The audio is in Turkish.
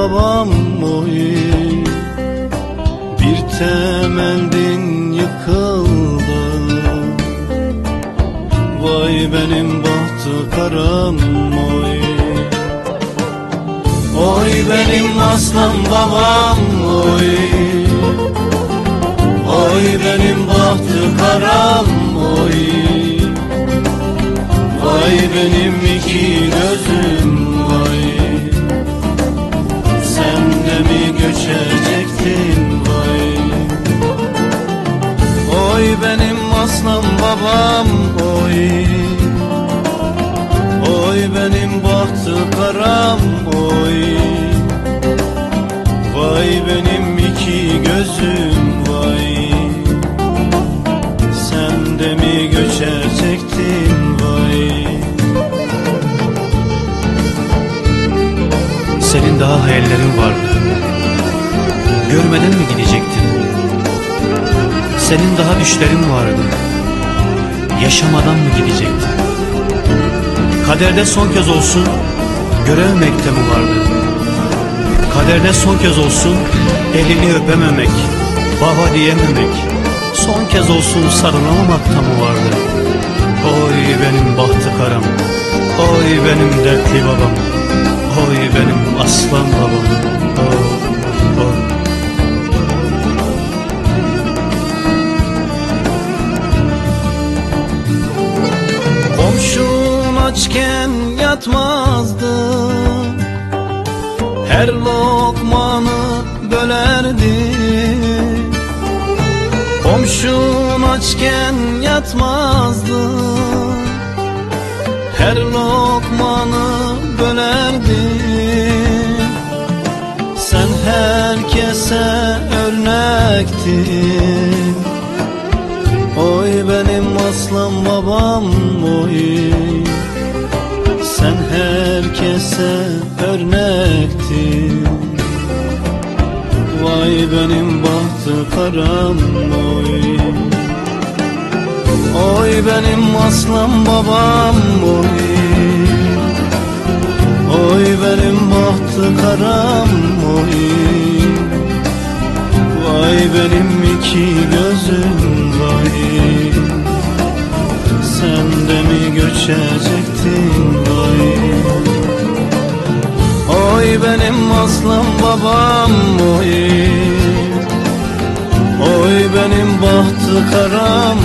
babam oy. Bir temeldin yıkıldı. Vay benim bahtı karam oy. Oy benim aslan babam oy. Oy benim bahtı karam oy. Vay benim iki gözüm benim aslan babam oy Oy benim bahtı karam oy Vay benim iki gözüm vay Sen de mi göçecektin vay Senin daha hayallerin vardı. Görmeden mi gidecektin? Senin daha düşlerin vardı. Yaşamadan mı gidecektin? Kaderde son kez olsun, görev mektemi vardı. Kaderde son kez olsun, elini öpememek, baba diyememek. Son kez olsun sarılamamakta mı vardı? Oy benim bahtı karam, oy benim dertli babam. Oy benim aslan babam oh, açken yatmazdı Her lokmanı bölerdi Komşun açken yatmazdı Her lokmanı bölerdi Sen herkese örnektin. Oy benim aslan babam oy herkese örnektin Vay benim bahtı karam oy. Oy benim aslan babam oy. Oy benim bahtı karam oy. Vay benim iki gözüm vay. Sen de mi göçecektin Oy benim aslan babam oy. Oy benim bahtı karam